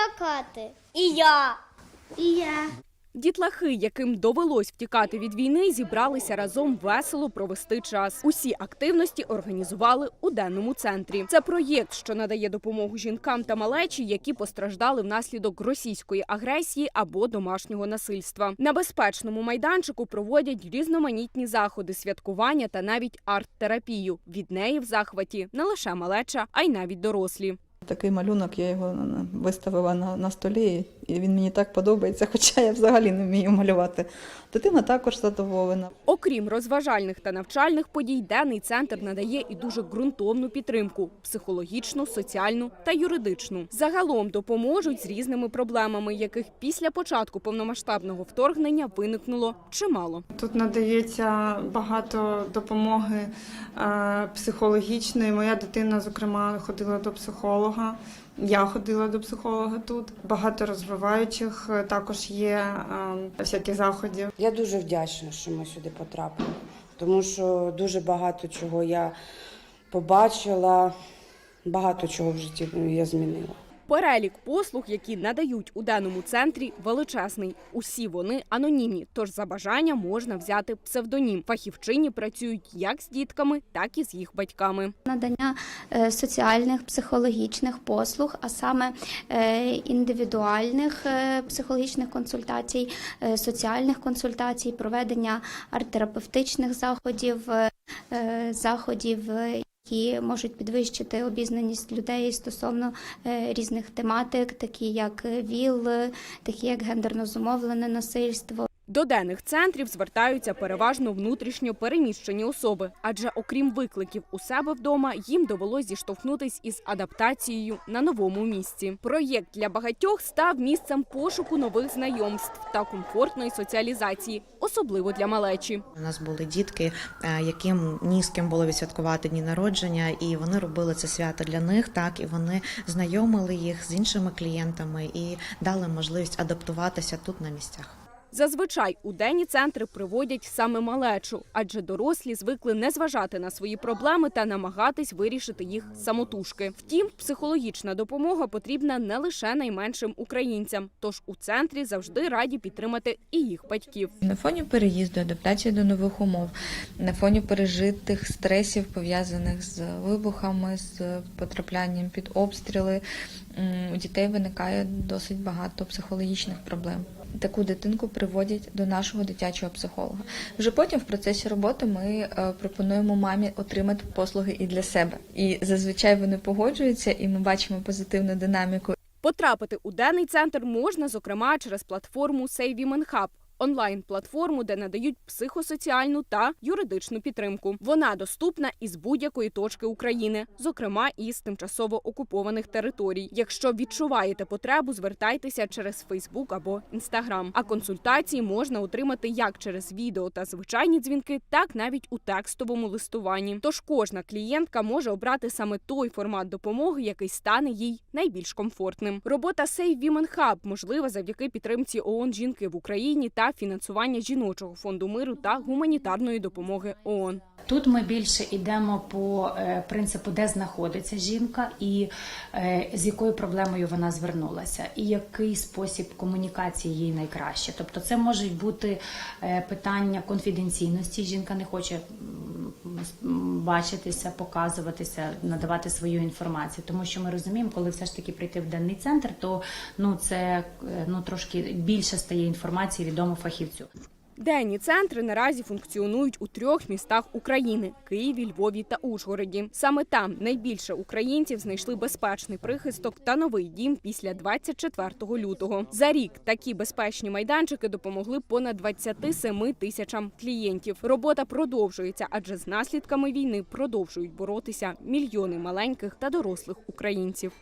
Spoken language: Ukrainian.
лякати. І я. І я. Дітлахи, яким довелось втікати від війни, зібралися разом весело провести час. Усі активності організували у денному центрі. Це проєкт, що надає допомогу жінкам та малечі, які постраждали внаслідок російської агресії або домашнього насильства. На безпечному майданчику проводять різноманітні заходи, святкування та навіть арт-терапію. Від неї в захваті не лише малеча, а й навіть дорослі. Такий малюнок я його виставила на, на столі, і він мені так подобається, хоча я взагалі не вмію малювати. Дитина також задоволена. Окрім розважальних та навчальних подій, денний центр надає і дуже ґрунтовну підтримку психологічну, соціальну та юридичну. Загалом допоможуть з різними проблемами, яких після початку повномасштабного вторгнення виникнуло чимало. Тут надається багато допомоги е, психологічної. Моя дитина, зокрема, ходила до психолога. Я ходила до психолога тут. Багато розвиваючих е, також є е, всяких заходів. Я дуже вдячна, що ми сюди потрапили, тому що дуже багато чого я побачила, багато чого в житті я змінила. Перелік послуг, які надають у денному центрі, величезний. Усі вони анонімні, тож за бажання можна взяти псевдонім. Фахівчині працюють як з дітками, так і з їх батьками. надання е, соціальних психологічних послуг, а саме е, індивідуальних е, психологічних консультацій, соціальних консультацій, проведення арт-терапевтичних заходів, заходів. Які можуть підвищити обізнаність людей стосовно е, різних тематик, такі як е, ВІЛ, е, такі як гендерно зумовлене насильство, До денних центрів звертаються переважно внутрішньо переміщені особи, адже окрім викликів у себе вдома, їм довелось зіштовхнутись із адаптацією на новому місці. Проєкт для багатьох став місцем пошуку нових знайомств та комфортної соціалізації, особливо для малечі. У нас були дітки, е, яким ні з ким було відсвяткувати дні народження, і вони робили це свято для них. Так і вони знайомили їх з іншими клієнтами і дали можливість адаптуватися тут на місцях. Зазвичай у денні центри приводять саме малечу, адже дорослі звикли не зважати на свої проблеми та намагатись вирішити їх самотужки. Втім, психологічна допомога потрібна не лише найменшим українцям, тож у центрі завжди раді підтримати і їх батьків. На фоні переїзду, адаптації до нових умов, на фоні пережитих стресів, пов'язаних з вибухами, з потраплянням під обстріли, у дітей виникає досить багато психологічних проблем. Таку дитинку приводять до нашого дитячого психолога. Вже потім в процесі роботи ми е, пропонуємо мамі отримати послуги і для себе. І зазвичай вони погоджуються, і ми бачимо позитивну динаміку Потрапити у денний центр можна, зокрема, через платформу Save Women Hub – онлайн-платформу, де надають психосоціальну та юридичну підтримку. Вона доступна із будь-якої точки України, зокрема із тимчасово окупованих територій. Якщо відчуваєте потребу, звертайтеся через Фейсбук або Інстаграм. А консультації можна отримати як через відео та звичайні дзвінки, так навіть у текстовому листуванні. Тож кожна клієнтка може обрати саме той формат допомоги, який стане їй найбільш комфортним. Робота Save Women Hub можлива завдяки підтримці ООН жінки в Україні та фінансування жіночого фонду миру та гуманітарної допомоги ООН. Тут ми більше йдемо по е, принципу, де знаходиться жінка, і е, з якою проблемою вона звернулася, і який спосіб комунікації їй найкраще. Тобто, це можуть бути е, питання конфіденційності. Жінка не хоче бачитися, показуватися, надавати свою інформацію. Тому що ми розуміємо, коли все ж таки прийти в денний центр, то ну це е, ну трошки більше стає інформації відомо фахівцю. Денні центри наразі функціонують у трьох містах України Києві, Львові та Ужгороді. Саме там найбільше українців знайшли безпечний прихисток та новий дім після 24 лютого. За рік такі безпечні майданчики допомогли понад 27 тисячам клієнтів. Робота продовжується, адже з наслідками війни продовжують боротися мільйони маленьких та дорослих українців.